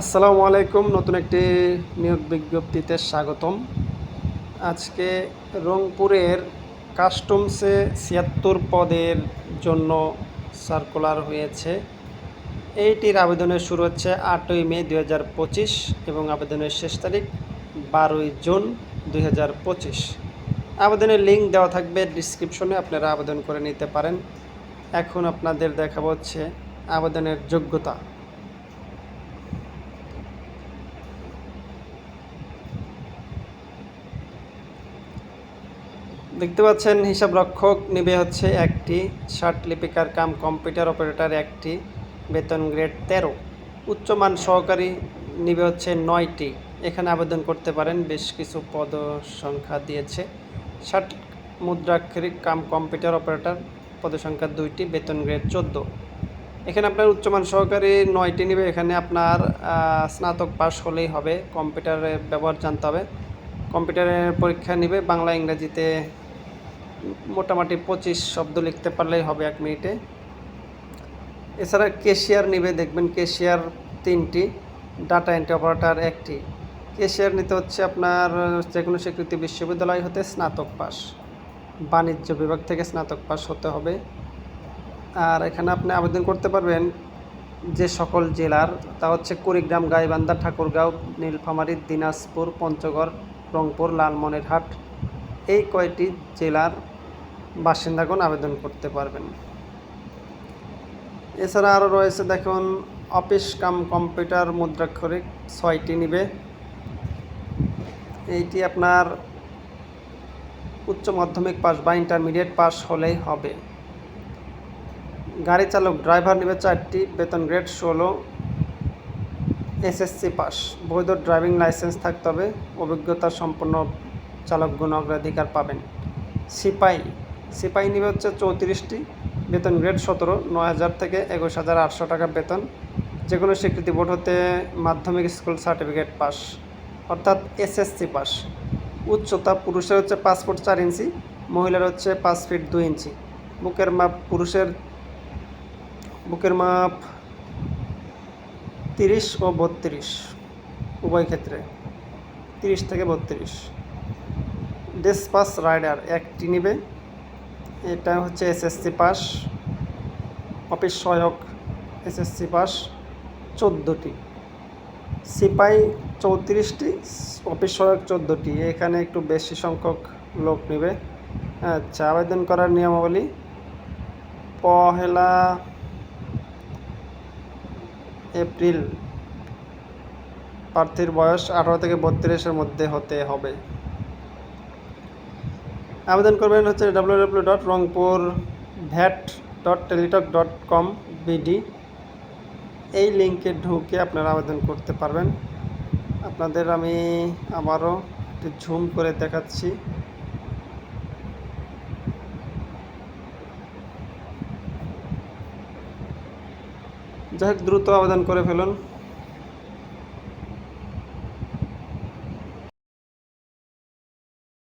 আসসালামু আলাইকুম, নতুন একটি নিয়োগ বিজ্ঞপ্তিতে স্বাগতম। আজকে রংপুরের কাস্টমসে ছিয়াত্তর পদের জন্য সার্কুলার হয়েছে। এইটির আবেদনের শুরু হচ্ছে আটই মে দুই হাজার পঁচিশ এবং আবেদনের শেষ তারিখ বারোই জুন দুই হাজার পঁচিশ। আবেদনের লিঙ্ক দেওয়া থাকবে ডিসক্রিপশনে, আপনারা আবেদন করে নিতে পারেন। এখন আপনাদের দেখাবো হচ্ছে আবেদনের যোগ্যতা। দেখতে পাচ্ছেন হিসাব রক্ষক নেবে হচ্ছে একটি ষাট লিপিকার কাম কম্পিউটার অপারেটর, একটি বেতন গ্রেড তেরো। উচ্চমান সহকারী নিবে হচ্ছে নয়টি। এখানে আবেদন করতে পারেন, বেশ কিছু পদ সংখ্যা দিয়েছে। ষাট মুদ্রাক্ষরিক কাম কম্পিউটার অপারেটর পদ সংখ্যা দুইটি, বেতন গ্রেড চোদ্দ। এখানে আপনার উচ্চমান সহকারী নয়টি নিবে। এখানে আপনার স্নাতক পাশ হলেই হবে। কম্পিউটারের ব্যবহার জানতে হবে। কম্পিউটারের পরীক্ষা নিবে, বাংলা, ইংরেজিতে মোটামুটি পঁচিশ শব্দ লিখতে পারলেই হবে এক মিনিটে। এছাড়া কেশিয়ার নিবে, দেখবেন কেশিয়ার তিনটি, ডাটা এন্ট্রি অপারেটার একটি। কেশিয়ার নিতে হচ্ছে আপনার যে কোনো স্বীকৃতি বিশ্ববিদ্যালয় হতে স্নাতক পাস। বাণিজ্য বিভাগ থেকে স্নাতক পাস হতে হবে। আর এখানে আপনি আবেদন করতে পারবেন যে সকল জেলার, তা হচ্ছে কুড়িগ্রাম, গাইবান্ধা, ঠাকুরগাঁও, নীলফামারী, দিনাজপুর, পঞ্চগড়, রংপুর, লালমনিরহাট, এই কয়টি জেলার বাসিন্দাগণ আবেদন করতে পারবেন। এছাড়া আরও রয়েছে দেখুন, অফিস কাম কম্পিউটার মুদ্রাক্ষরিক ছয়টি নিবে। এইটি আপনার উচ্চ মাধ্যমিক পাস বা ইন্টারমিডিয়েট পাস হলেই হবে। গাড়ি চালক, ড্রাইভার নেবে চারটি, বেতন গ্রেড ষোলো, এসএসসি পাস। বৈধ ড্রাইভিং লাইসেন্স থাকতে হবে, অভিজ্ঞতা সম্পন্ন চালকগণ অগ্রাধিকার পাবেন। সিপাই সিপাই নেবে হচ্ছে চৌত্রিশটি, বেতন গ্রেড সতেরো, নয় হাজার থেকে একুশ হাজার আটশো টাকা বেতন। যে কোনো স্বীকৃতি বোর্ড হতে মাধ্যমিক স্কুল সার্টিফিকেট পাস, অর্থাৎ এসএসসি পাস। উচ্চতা পুরুষের হচ্ছে পাঁচ ফুট চার ইঞ্চি, মহিলার হচ্ছে পাঁচ ফিট দুই ইঞ্চি। বুকের মাপ পুরুষের, বুকের মাপ তিরিশ ও বত্রিশ উভয় ক্ষেত্রে। তিরিশ থেকে বত্রিশ। ডেসপাস রাইডার একটি নিবে এটা হচ্ছে এসএসসি পাস। অফিস সহায়ক এসএসসি পাস চোদ্দোটি। সিপাই চৌত্রিশটি, অফিস সহায়ক চোদ্দোটি। এখানে একটু বেশি সংখ্যক লোক নেবে। আচ্ছা আবেদন করার নিয়মাবলী। পহেলা এপ্রিল, প্রার্থীর বয়স আঠারো থেকে বত্রিশের মধ্যে হতে হবে। আবেদন করবেন হচ্ছে W W dot Rangpur VAT dot Teletalk dot com BD এই লিঙ্কে ঢুকে আপনারা আবেদন করতে পারবেন। আপনাদের আমি আবারও একটু ঝুম করে দেখাচ্ছি। যাই দ্রুত আবেদন করে ফেলুন।